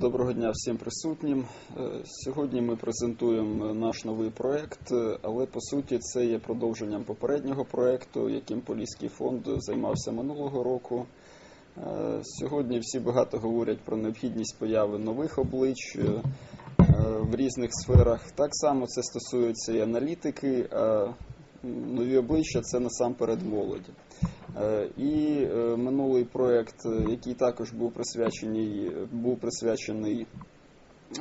Доброго дня всім присутнім. Е, Сьогодні ми презентуємо наш новий проект, е, але по суті це є продовженням попереднього проекту, яким Поліський фонд займався минулого року. Е, Сьогодні всі багато говорять про необхідність появи нових облич в різних сферах. Так само це стосується і аналітики. Нові обличчя це насамперед молоді. Е, І е, минулий проект, е, який також був присвячений, був присвячений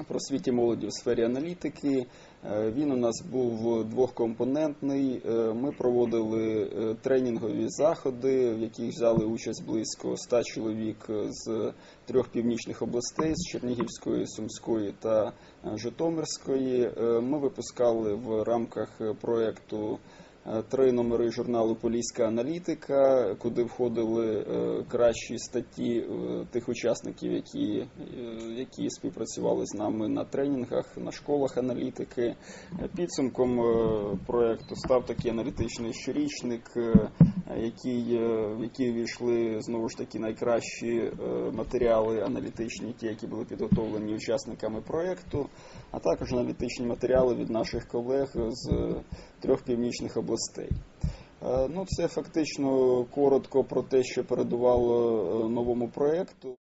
просвіті молоді в сфері аналітики. Е, Він у нас був двохкомпонентний. Е, Ми проводили е, тренінгові заходи, в яких взяли участь близько 100 чоловік з трьох північних областей з Чернігівської, Сумської та Житомирської. Ми випускали в рамках проекту е, три номери журналу Поліська аналітика, куди входили е, кращі статті е, тих учасників, які, е, які співпрацювали з нами на тренінгах, на школах аналітики. Е, Підсумком е, проекту став такий аналітичний щорічник, е, е, в які війшли знову ж таки найкращі е, матеріали аналітичні, ті, які були підготовлені учасниками проєкту, а також аналітичні матеріали від наших колег з трьох північних областей. Е, Ну, це фактично коротко про те, що передувало е, новому проекту.